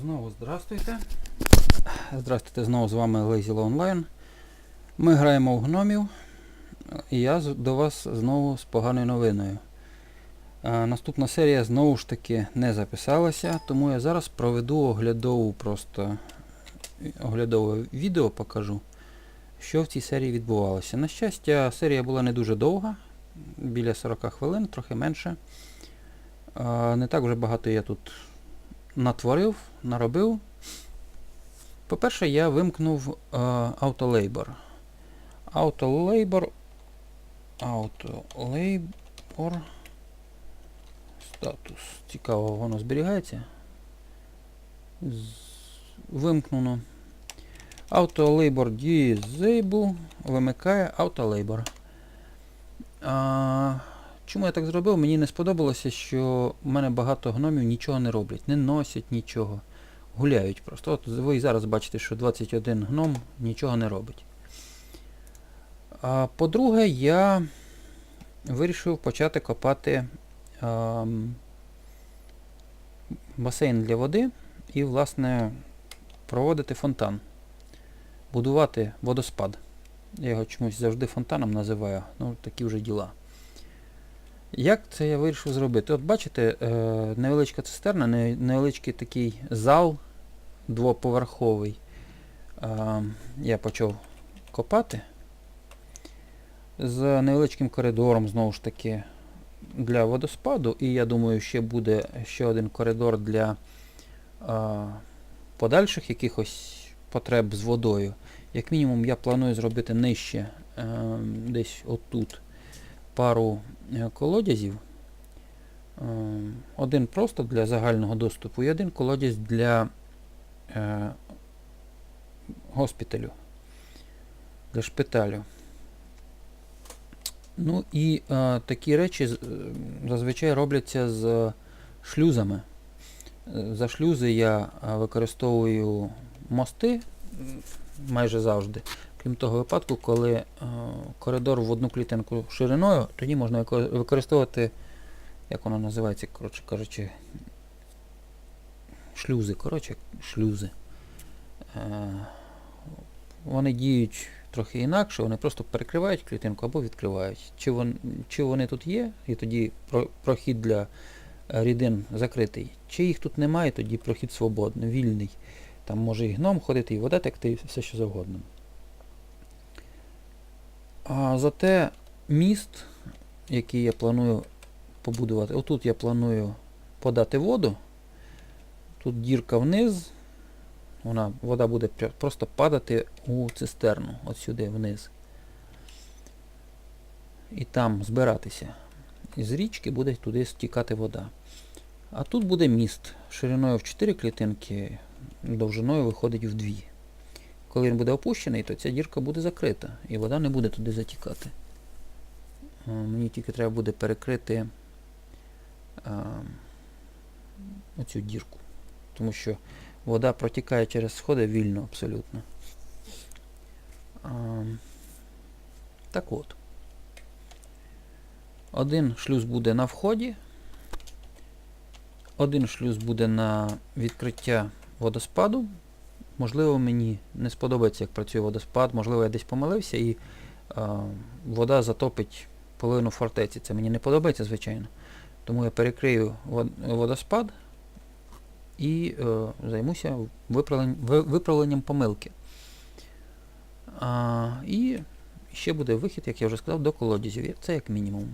Знову здравствуйте. Здравствуйте, знову з вами Лейзіло Онлайн. Ми граємо в гномів. І я до вас знову з поганою новиною. А, наступна серія знову ж таки не записалася, тому я зараз проведу оглядову просто оглядове відео покажу, що в цій серії відбувалося. На щастя, серія була не дуже довга, біля 40 хвилин, трохи менше. А, не так вже багато я тут натворив, наробив. По-перше, я вимкнув е, AutoLabor. AutoLabor. AutoLabor. Статус. Цікаво, воно зберігається. Вимкнено. AutoLabor Disable вимикає AutoLabor. А, чому я так зробив? Мені не сподобалося, що в мене багато гномів нічого не роблять, не носять нічого. Гуляють просто. От ви і зараз бачите, що 21 гном нічого не робить. А, по-друге, я вирішив почати копати ам, басейн для води і, власне, проводити фонтан. Будувати водоспад. Я його чомусь завжди фонтаном називаю. Ну, такі вже діла. Як це я вирішив зробити? От бачите, е, невеличка цистерна, не- невеличкий такий зал двоповерховий. Е, Я почав копати з невеличким коридором, знову ж таки, для водоспаду. І я думаю, ще буде ще один коридор для е, подальших якихось потреб з водою. Як мінімум, я планую зробити нижче, десь отут, пару е, колодязів. Е, Один просто для загального доступу і один колодязь для е, госпіталю, для шпиталю. Ну і е, такі речі зазвичай робляться з шлюзами. За шлюзи я використовую мости майже завжди. Крім того випадку, коли е, коридор в одну клітинку шириною, тоді можна використовувати, як воно називається, коротше кажучи, шлюзи. Коротше, шлюзи. Е, вони діють трохи інакше, вони просто перекривають клітинку або відкривають. Чи, вон, чи вони тут є, і тоді про- прохід для рідин закритий, чи їх тут немає, тоді прохід свободний, вільний. Там може і гном ходити, і вода текти, і все що завгодно. А зате міст, який я планую побудувати, отут я планую подати воду. Тут дірка вниз, вона, вода буде просто падати у цистерну, от сюди вниз. І там збиратися. І з річки буде туди стікати вода. А тут буде міст шириною в 4 клітинки, довжиною виходить в 2. Коли він буде опущений, то ця дірка буде закрита і вода не буде туди затікати. Е, Мені тільки треба буде перекрити а, оцю дірку. Тому що вода протікає через сходи вільно абсолютно. А, так от. Один шлюз буде на вході, один шлюз буде на відкриття водоспаду. Можливо, мені не сподобається, як працює водоспад, можливо, я десь помилився і а, вода затопить половину фортеці. Це мені не подобається, звичайно. Тому я перекрию водоспад і е, займуся виправлен- виправленням помилки. А, і ще буде вихід, як я вже сказав, до колодязів. Це як мінімум.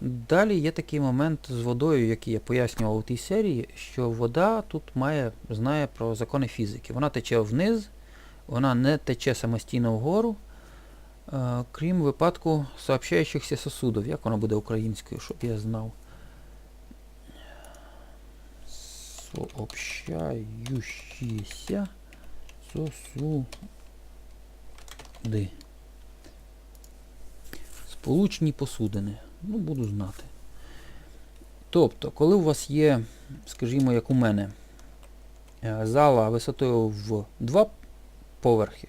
Далі є такий момент з водою, який я пояснював у тій серії, що вода тут має, знає про закони фізики. Вона тече вниз, вона не тече самостійно вгору, е, крім випадку сообщаючихся сосудів. Як воно буде українською, щоб я знав. Сообщающиеся сосуди. Сполучні посудини. Ну, буду знати. Тобто, коли у вас є, скажімо, як у мене, е, зала висотою в два поверхи,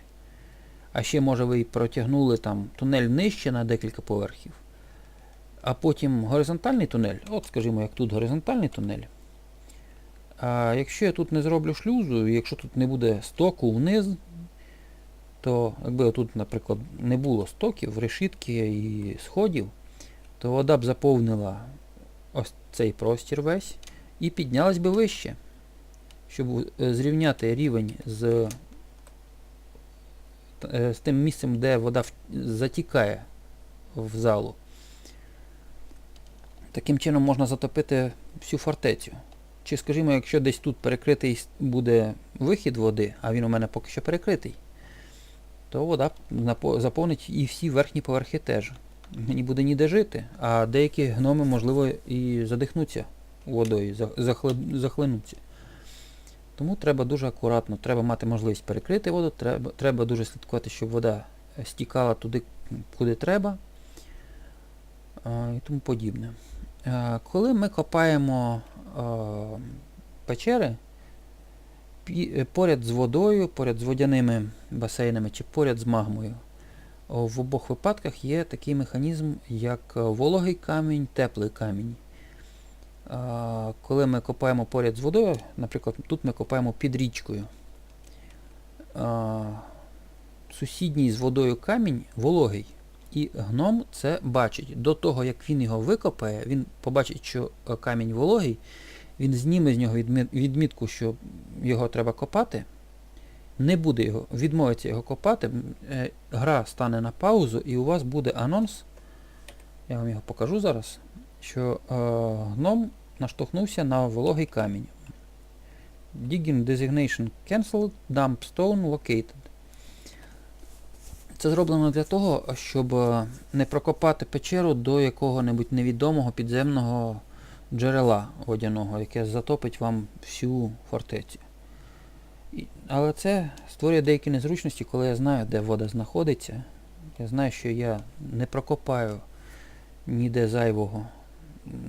а ще, може, ви протягнули там тунель нижче на декілька поверхів, а потім горизонтальний тунель, от, скажімо, як тут горизонтальний тунель, А якщо я тут не зроблю шлюзу, якщо тут не буде стоку вниз, то якби тут, наприклад, не було стоків, решітки і сходів, то вода б заповнила ось цей простір весь і піднялась би вище, щоб е, зрівняти рівень з, е, з тим місцем, де вода затікає в залу. Таким чином можна затопити всю фортецю. Чи, скажімо, якщо десь тут перекритий буде вихід води, а він у мене поки що перекритий, то вода заповнить і всі верхні поверхи теж. Мені буде ніде жити, а деякі гноми, можливо, і задихнуться водою, захлинуться. Тому треба дуже акуратно, треба мати можливість перекрити воду, треба, треба дуже слідкувати, щоб вода стікала туди, куди треба і тому подібне. Коли ми копаємо печери, поряд з водою, поряд з водяними басейнами чи поряд з магмою, в обох випадках є такий механізм, як е, вологий камінь, теплий камінь. Коли ми копаємо поряд з водою, наприклад, тут ми копаємо під річкою. Сусідній з водою камінь вологий. І гном це бачить. До того, як він його викопає, він побачить, що е, камінь вологий, він зніме з нього відмітку, що його треба копати, не буде його, відмовиться його копати, е, гра стане на паузу, і у вас буде анонс, я вам його покажу зараз, що е, гном наштовхнувся на вологий камінь. Digging designation cancelled, dump stone located. Це зроблено для того, щоб е, не прокопати печеру до якого-небудь невідомого підземного джерела водяного, яке затопить вам всю фортецю. Але це створює деякі незручності, коли я знаю, де вода знаходиться. Я знаю, що я не прокопаю ніде зайвого,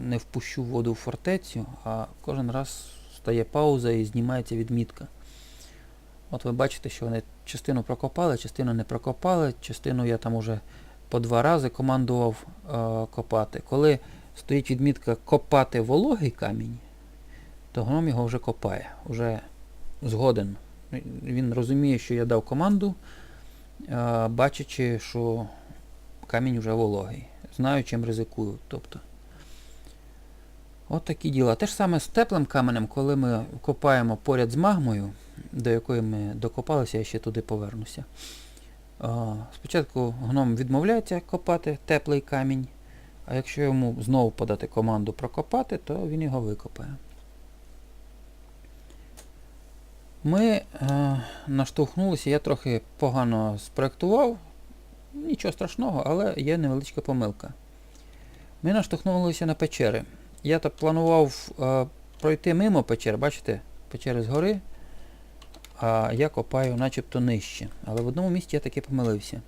не впущу воду в фортецю, а кожен раз стає пауза і знімається відмітка. От ви бачите, що вони частину прокопали, частину не прокопали, частину я там уже по два рази командував е, копати. Коли стоїть відмітка копати вологий камінь, то гном його вже копає, вже згоден. Він розуміє, що я дав команду, е, бачачи, що камінь вже вологий. Знаю, чим ризикую. Тобто. От такі діла. Те ж саме з теплим каменем, коли ми копаємо поряд з магмою, до якої ми докопалися, я ще туди повернуся. Спочатку гном відмовляється копати теплий камінь, а якщо йому знову подати команду прокопати, то він його викопає. Ми е, наштовхнулися, я трохи погано спроектував, нічого страшного, але є невеличка помилка. Ми наштовхнулися на печери. Я так планував е, пройти мимо печер, бачите, печери згори, а я копаю начебто нижче. Але в одному місці я таки помилився.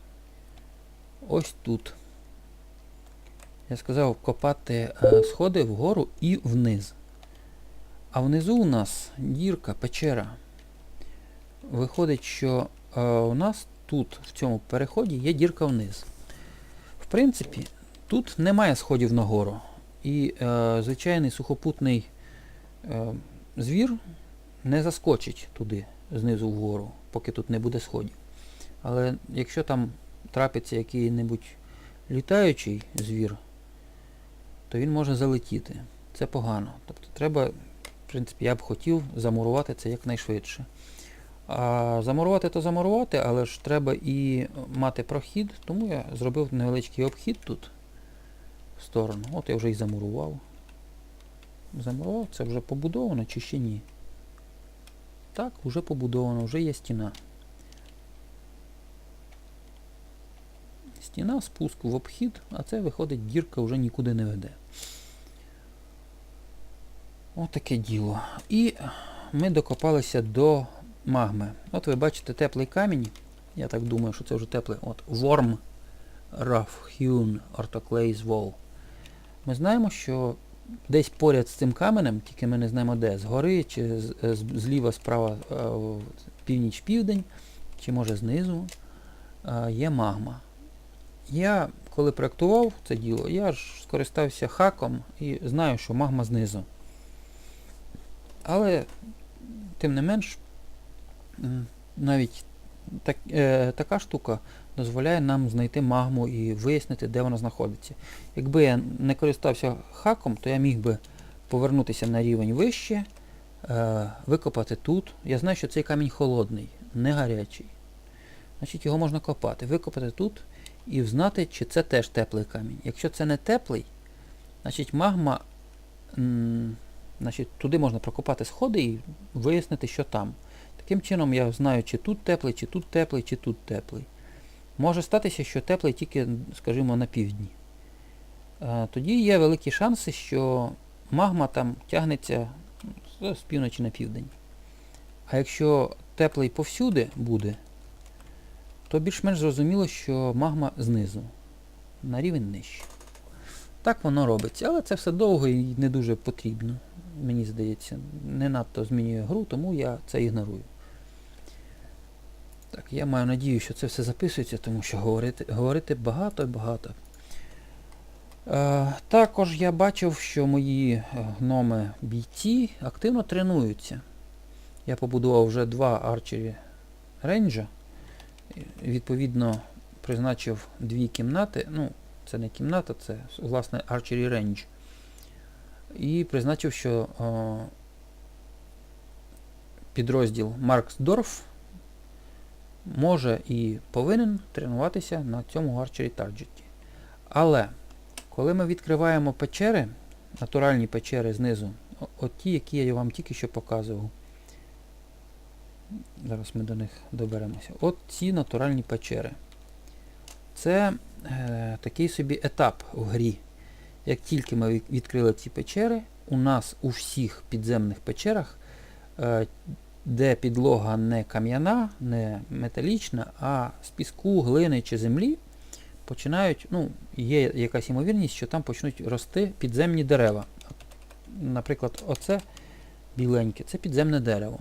Ось тут. Я сказав копати е, сходи вгору і вниз. А внизу у нас дірка, печера. Виходить, що е, у нас тут, в цьому переході, є дірка вниз. В принципі, тут немає сходів нагору. І е, звичайний сухопутний е, звір не заскочить туди, знизу вгору, поки тут не буде сходів. Але якщо там трапиться який-небудь літаючий звір, то він може залетіти. Це погано. Тобто треба, в принципі, я б хотів замурувати це якнайшвидше. А замурувати то замурувати, але ж треба і мати прохід, тому я зробив невеличкий обхід тут в сторону. От я вже і замурував. Замурував, це вже побудовано чи ще ні? Так, вже побудовано, вже є стіна. Стіна, спуск в обхід, а це виходить дірка вже нікуди не веде. Отаке діло. І ми докопалися до магми. От ви бачите теплий камінь. Я так думаю, що це вже теплий. От Worm Rough Hewn Orthoclase Wall. Ми знаємо, що десь поряд з цим каменем, тільки ми не знаємо де, згори, чи з, зліва, справа, е, північ-південь, чи може знизу, е, є магма. Я, коли проєктував це діло, я ж скористався хаком і знаю, що магма знизу. Але, тим не менш, навіть так, е, така штука дозволяє нам знайти магму і вияснити, де вона знаходиться. Якби я не користався хаком, то я міг би повернутися на рівень вище, е, викопати тут. Я знаю, що цей камінь холодний, не гарячий. Значить, його можна копати, викопати тут і взнати, чи це теж теплий камінь. Якщо це не теплий, значить магма, значить, туди можна прокопати сходи і вияснити, що там. Таким чином я знаю, чи тут теплий, чи тут теплий, чи тут теплий. Може статися, що теплий тільки, скажімо, на півдні. Тоді є великі шанси, що магма там тягнеться з півночі на південь. А якщо теплий повсюди буде, то більш-менш зрозуміло, що магма знизу, на рівень нижче. Так воно робиться, але це все довго і не дуже потрібно, мені здається. Не надто змінює гру, тому я це ігнорую. Так, я маю надію, що це все записується, тому що говорити, говорити багато-багато. Е, також я бачив, що мої е, гноми бійці активно тренуються. Я побудував вже два арчері рейнджа. Відповідно, призначив дві кімнати. Ну, це не кімната, це власне арчері рейндж. І призначив, що е, підрозділ Марксдорф може і повинен тренуватися на цьому арчері тарджеті. Але коли ми відкриваємо печери, натуральні печери знизу, от ті, які я вам тільки що показував. Зараз ми до них доберемося. От ці натуральні печери. Це е, такий собі етап в грі. Як тільки ми відкрили ці печери, у нас у всіх підземних печерах, е, де підлога не кам'яна, не металічна, а з піску, глини чи землі, починають, ну, є якась ймовірність, що там почнуть рости підземні дерева. Наприклад, оце біленьке, це підземне дерево.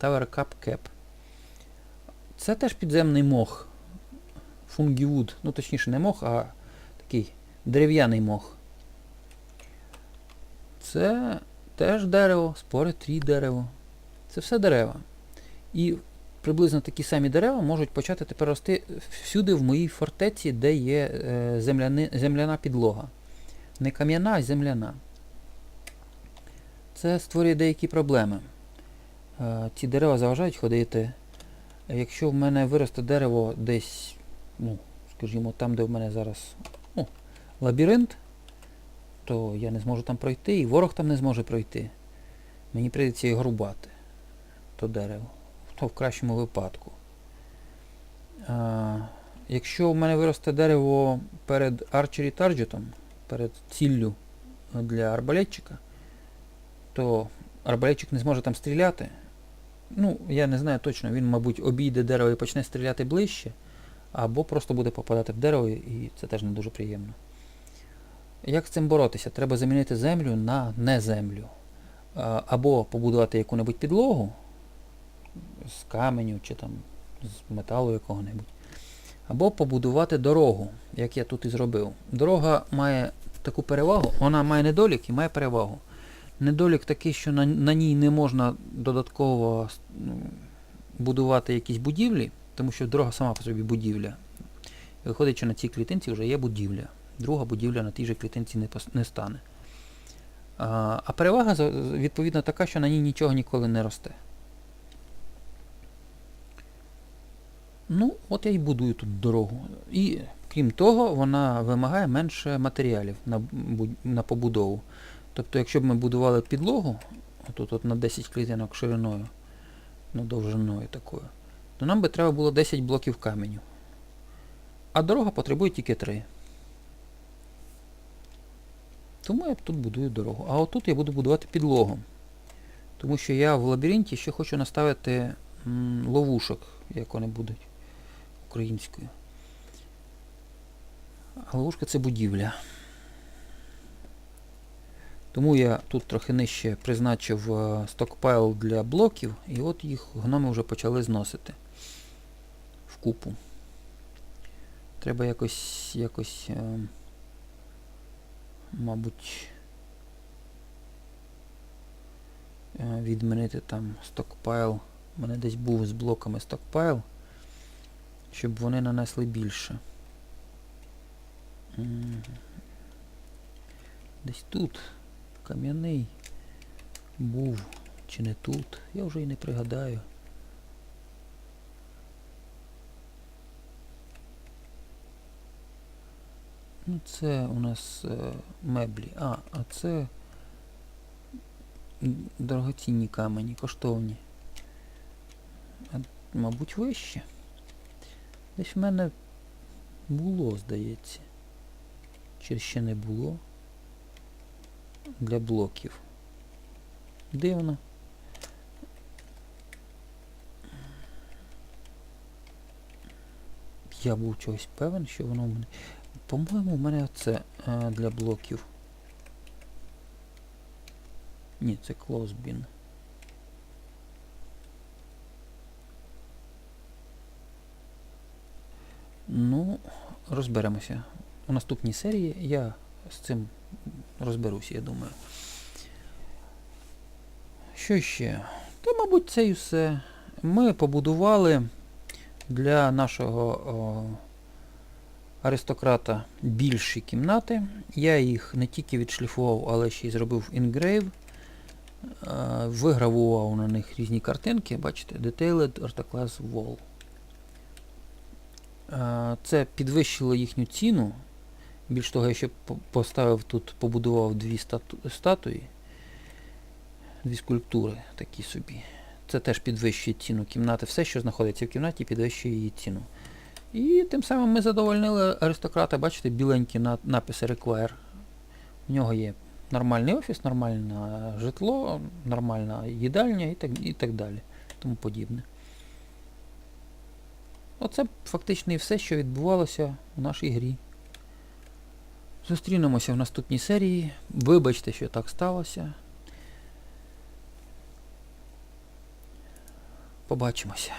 Tower Cup Cap. Це теж підземний мох. Фунгівуд. Ну, точніше, не мох, а такий дерев'яний мох. Це теж дерево, спори трі дерево. Це все дерева. І приблизно такі самі дерева можуть почати тепер рости всюди в моїй фортеці, де є е, земляни, земляна підлога. Не кам'яна, а земляна. Це створює деякі проблеми. Е, ці дерева заважають ходити. Якщо в мене виросте дерево десь, ну, скажімо, там, де в мене зараз ну, лабіринт, то я не зможу там пройти, і ворог там не зможе пройти. Мені прийдеться його рубати, то дерево. То в кращому випадку. А, якщо в мене виросте дерево перед арчері тарджетом, перед ціллю для арбалетчика, то арбалетчик не зможе там стріляти. Ну, я не знаю точно, він, мабуть, обійде дерево і почне стріляти ближче, або просто буде попадати в дерево, і це теж не дуже приємно. Як з цим боротися? Треба замінити землю на неземлю. Або побудувати яку-небудь підлогу з каменю чи там з металу якого-небудь. Або побудувати дорогу, як я тут і зробив. Дорога має таку перевагу, вона має недолік і має перевагу. Недолік такий, що на, на ній не можна додатково ну, будувати якісь будівлі, тому що дорога сама по собі будівля. І Виходить, що на цій клітинці вже є будівля. Друга будівля на тій же клітинці не, не стане. А, а перевага відповідно така, що на ній нічого ніколи не росте. Ну, от я і будую тут дорогу. І крім того, вона вимагає менше матеріалів на, на побудову. Тобто, якщо б ми будували підлогу, отут от на 10 клітинок шириною, ну довжиною такою, то нам би треба було 10 блоків каменю. А дорога потребує тільки 3. Тому я тут будую дорогу. А отут я буду будувати підлогу. Тому що я в лабіринті ще хочу наставити ловушок, як вони будуть українською. А ловушка це будівля. Тому я тут трохи нижче призначив е, стокпайл для блоків, і от їх гноми вже почали зносити в купу. Треба якось, якось, е, мабуть, е, відмінити там стокпайл. У мене десь був з блоками стокпайл, щоб вони нанесли більше. Десь тут кам'яний був чи не тут. Я вже і не пригадаю. Ну, це у нас е, меблі. А, а це дорогоцінні камені, коштовні. А, мабуть, вище. Десь в мене було, здається. Чи ще не було. Для блоків. Дивно. Я був чогось певен, що воно в мене. По-моєму, у мене це е, для блоків. Ні, це клоузбін. Ну, розберемося. У наступній серії я з цим розберуся, я думаю. Що ще? Та, мабуть, це і все. Ми побудували для нашого о, аристократа більші кімнати. Я їх не тільки відшліфував, але ще й зробив інгрейв. Е, Вигравував на них різні картинки. Бачите, Detailed Artoclass Wall. Е, Це підвищило їхню ціну. Більш того, я ще поставив тут, побудував дві стату- статуї, дві скульптури такі собі. Це теж підвищує ціну кімнати. Все, що знаходиться в кімнаті, підвищує її ціну. І тим самим ми задовольнили аристократа, бачите, біленькі написи Require. В нього є нормальний офіс, нормальне житло, нормальна їдальня і так, і так далі. Тому подібне. Оце фактично і все, що відбувалося у нашій грі. Зустрінемося в наступній серії. Вибачте, що так сталося. Побачимося.